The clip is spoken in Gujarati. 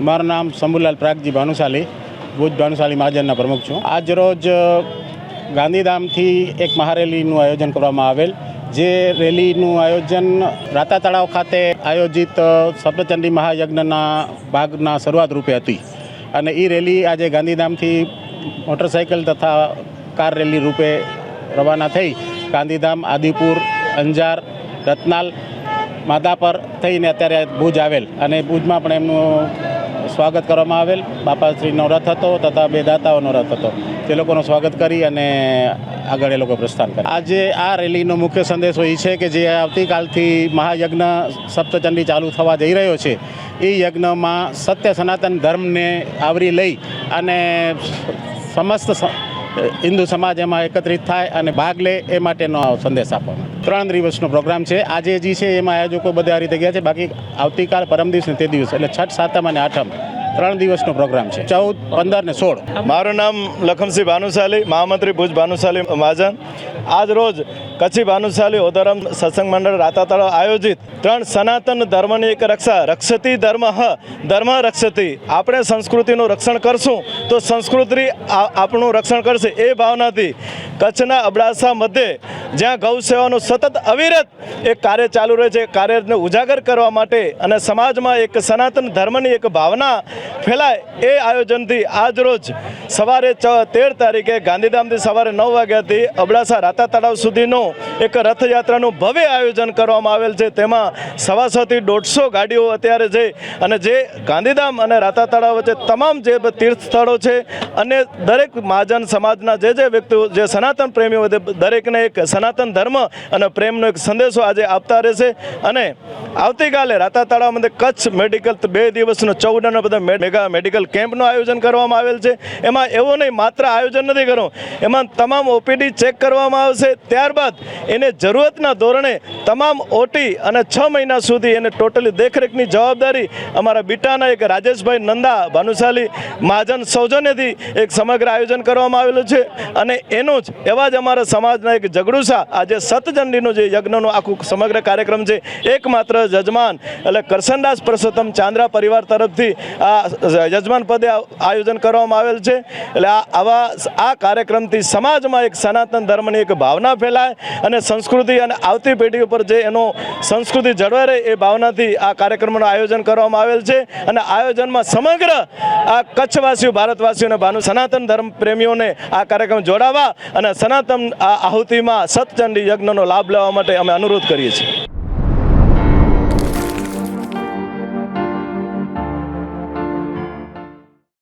મારું નામ શંભુલાલ પ્રાગજી ભાનુશાલી, ભુજ ભાનુશાલી મહાજનના પ્રમુખ છું. આજ રોજ ગાંધીધામથી એક મહારેલીનું આયોજન કરવામાં આવેલ, જે રેલીનું આયોજન રાતા તળાવ ખાતે આયોજિત સપ્તચંડી મહાયજ્ઞના ભાગના શરૂઆત રૂપે હતી. અને એ રેલી આજે ગાંધીધામથી મોટરસાઇકલ તથા કાર રેલી રૂપે રવાના થઈ, ગાંધીધામ, આદિપુર, અંજાર, રતનાલ, માધાપર થઈને અત્યારે ભુજ આવેલ. અને ભુજમાં પણ એમનું સ્વાગત કરવામાં આવેલ. બાપાશ્રીનો રથ હતો તથા બે દાતાઓનો રથ હતો. તે લોકોનું સ્વાગત કરી અને આગળ એ લોકો પ્રસ્થાન કરે. આજે આ રેલીનો મુખ્ય સંદેશો એ છે કે જે આવતીકાલથી મહાયજ્ઞ સપ્તચંડી ચાલુ થવા જઈ રહ્યો છે. એ યજ્ઞમાં સત્ય સનાતન ધર્મને આવરી લઈ અને સમસ્ત હિન્દુ સમાજ એમાં એકત્રિત થાય અને ભાગ લે એ માટેનો સંદેશ આપવાનો ત્રણ દિવસનો પ્રોગ્રામ છે. આજે જે છે એમાં આયોજકો બધા આ રીતે ગયા છે. બાકી આવતીકાલ પરમ દિવસ તે દિવસ, એટલે છઠ, સાતમ અને આઠમ ત્રણ દિવસનો પ્રોગ્રામ છે. ચૌદ, પંદર ને સોળ. મારું નામ લખમસિંહ ભાનુશાલી, મહામંત્રી ભુજ ભાનુશાલી મહાજન. આજ રોજ કચ્છી ભાનુશાલી ઓદરમ સત્સંગ મંડળ રાતા તળાવ આયોજિત ત્રણ સનાતન ધર્મની એક રક્ષા, રક્ષતી ધર્મ હ ધર્મ રક્ષતી આપણે સંસ્કૃતિનું રક્ષણ કરશું. તો સંસ્કૃતિ આપણું રક્ષણ કરશે એ ભાવનાથી કચ્છના અબડાસા મધ્યે જ્યાં ગૌ સેવાનું સતત અવિરત એક કાર્ય ચાલુ રહે છે, કાર્યને ઉજાગર કરવા માટે અને સમાજમાં એક સનાતન ધર્મની એક ભાવના ફેલાય એ આયોજનથી આજ રોજ સવારે તેર તારીખે ગાંધીધામથી સવારે નવ વાગ્યાથી અબડાસા રાતા તળાવ સુધીનું એક રથયાત્રાનું ભવ્ય આયોજન કરવામાં આવેલ છે. તેમાં સવાસોથી દોઢસો ગાડીઓ અત્યારે છે અને જે ગાંધીધામ અને રાતા તળાવ વચ્ચે તમામ જે તીર્થ સ્થળો છે અને દરેક મહાજન સમાજના જે જે વ્યક્તિઓ, જે સનાતન પ્રેમીઓ દરેકને એક સનાતન ધર્મ અને પ્રેમનો એક સંદેશો આજે આપતા રહેશે. અને આવતીકાલે રાતા તળાવમાં કચ્છ મેડિકલ બે દિવસનો ચૌદ બધા મેગા મેડિકલ કેમ્પનું આયોજન કરવામાં આવેલ છે. એમાં એવું નહીં, માત્ર આયોજન નથી કરવું. એમાં તમામ ઓપીડી ચેક કરવામાં આવશે. ત્યારબાદ એને જરૂરતના ધોરણે તમામ ઓટી અને છ મહિના સુધી એને ટોટલી દેખરેખની જવાબદારી અમારા બીટાના એક રાજેશભાઈ નંદા ભાનુશાલી મહાજન સૌજન્યથી એક સમગ્ર આયોજન કરવામાં આવેલું છે અને એનું જ એવા જ અમારા સમાજના એક જગડુસા આજે સતચંડીનું જે યજ્ઞનું આખું સમગ્ર કાર્યક્રમ છે, એકમાત્ર જજમાન એટલે કરસનદાસ પરસોત્તમ ચાંદ્રા પરિવાર તરફથી આ યજમાન પદે આયોજન કરવામાં આવેલ છે. એટલે આ આવા આ કાર્યક્રમથી સમાજમાં એક સનાતન ધર્મની એક ભાવના ફેલાય અને સંસ્કૃતિ અને આવતી પેઢી ઉપર જે એનો સંસ્કૃતિ જળવાઈ રહે એ ભાવનાથી આ કાર્યક્રમનું આયોજન કરવામાં આવેલ છે. અને આયોજનમાં સમગ્ર આ કચ્છવાસીઓ ભારતવાસીઓને, ભાનુ સનાતન ધર્મ પ્રેમીઓને આ કાર્યક્રમ જોડાવા અને સનાતન આ આહુતિમાં સતચંડી યજ્ઞનો લાભ લેવા માટે અમે અનુરોધ કરીએ છીએ.